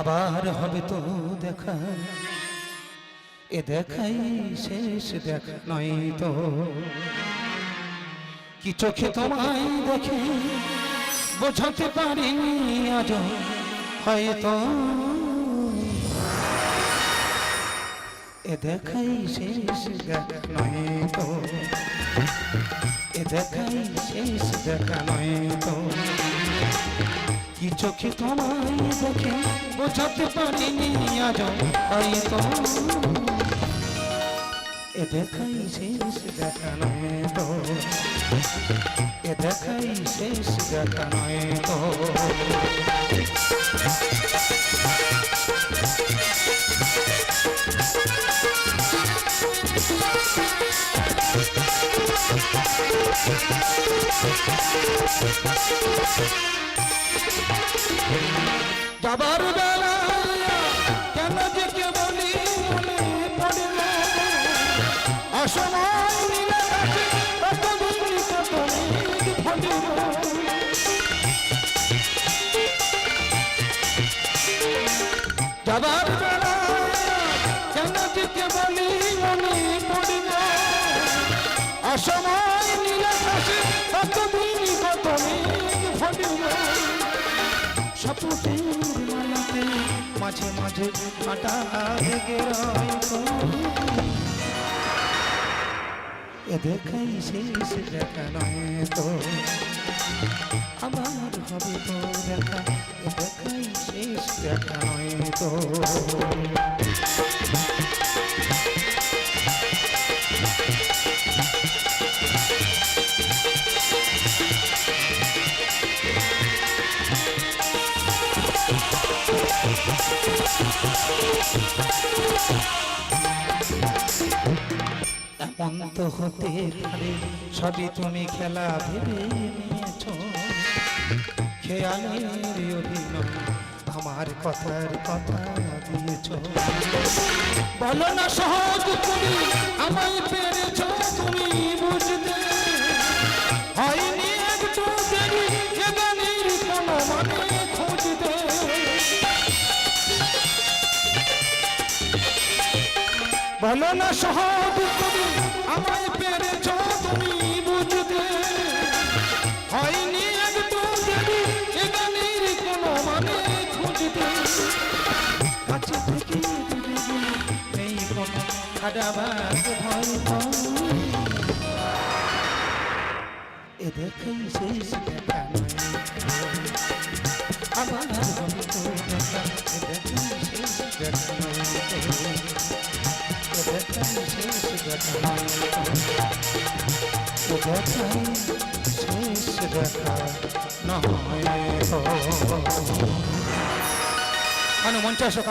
আবার হবে তো দেখা। এ দেখাই শেষ দেখা, নয় তো। কি চোখে তোমায় দেখে বোঝাতে পারিনি আজ, হয়তো। এ দেখাই শেষ দেখা, নয় তো। এ দেখাই শেষ দেখা, নয় তো। কি চোখে তোমায় দেখে, বোঝাতে পারিনি আজ হয়তো এ দেখাই শেষ দেখা নয় তো। এ দেখাই শেষ দেখা নয় তো। যাবার বেলা কেন যে বলি মনে পড়ে অসময় নীলা গাছে কত দিন কত মেঘ বেলা কেন যে বলি মনে পড়ে অসময় নীলা গাছে কত দিন সাপুটের মালাতে মাঝে মাঝে কাটা লেগে রয়। এ দেখাই শেষ দেখা নয় তো। আমার হবে তো দেখা। এ দেখাই শেষ দেখা নয় তো। এমন তো হতে পারে, সবই তুমি খেলা ভেবে নিয়েছ খেয়ালের আমার কথার কথা দিয়েছ। বলো না সহজ তুমি আমায় পেরেছ তুমি বুঝতে। বলো না সহজ তুমি আমায় পেরেছ তুমি বুঝতে। হয়নি একটু দেরি এ গানের কোনো খুঁজতে। কাছে থেকে নেই কোনো খাডাবার ভয় ভয়। এ দেখেই শেষ দেখা শেষ দেখা নয় দেখাই